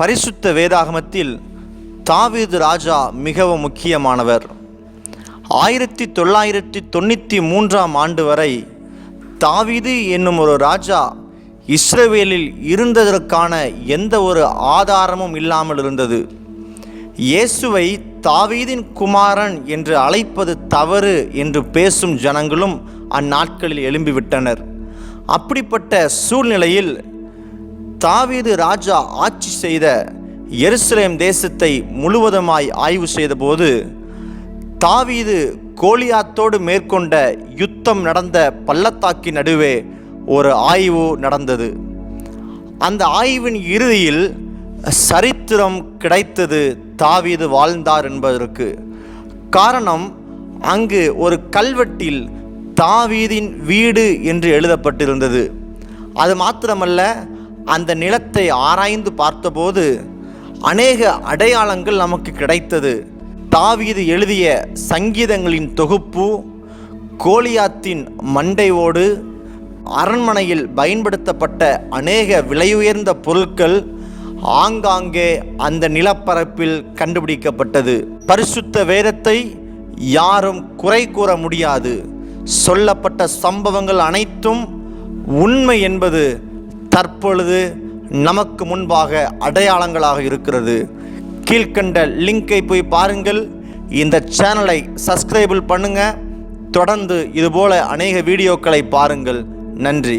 பரிசுத்த வேதாகமத்தில் தாவீது ராஜா மிகவும் முக்கியமானவர். ஆயிரத்தி தொள்ளாயிரத்தி தொண்ணூற்றி மூன்றாம் ஆண்டு வரை தாவீது என்னும் ஒரு ராஜா இஸ்ரவேலில் இருந்ததற்கான எந்த ஒரு ஆதாரமும் இல்லாமல் இருந்தது. இயேசுவை தாவீதின் குமாரன் என்று அழைப்பது தவறு என்று பேசும் ஜனங்களும் அந்நாட்களில் எழும்பிவிட்டனர். அப்படிப்பட்ட சூழ்நிலையில் தாவீது ராஜா ஆட்சி செய்த எருசலேம் தேசத்தை முழுவதுமாய் ஆய்வு செய்தபோது தாவீது கோலியாத்தோடு மேற்கொண்ட யுத்தம் நடந்த பள்ளத்தாக்கின் நடுவே ஒரு ஆய்வு நடந்தது. அந்த ஆய்வின் இறுதியில் சரித்திரம் கிடைத்தது தாவீது வாழ்ந்தார் என்பதற்கு. காரணம் அங்கு ஒரு கல்வெட்டில் தாவீதின் வீடு என்று எழுதப்பட்டிருந்தது. அது மாத்திரமல்ல அந்த நிலத்தை ஆராய்ந்து பார்த்தபோது அநேக அடையாளங்கள் நமக்கு கிடைத்தது. தாவீது எழுதிய சங்கீதங்களின் தொகுப்பு கோலியாத்தின் மண்டையோடு அரண்மனையில் பயன்படுத்தப்பட்ட அநேக விலையுயர்ந்த பொருட்கள் ஆங்காங்கே அந்த நிலப்பரப்பில் கண்டுபிடிக்கப்பட்டது. பரிசுத்த வேதத்தை யாரும் குறை கூற முடியாது. சொல்லப்பட்ட சம்பவங்கள் அனைத்தும் உண்மை என்பது தற்பொழுது நமக்கு முன்பாக அடையாளங்களாக இருக்கிறது. கீழ்கண்ட லிங்கை போய் பாருங்கள். இந்த சேனலை சப்ஸ்கிரைபிள் பண்ணுங்கள் தொடர்ந்து இதுபோல அநேக வீடியோக்களை பாருங்கள். நன்றி.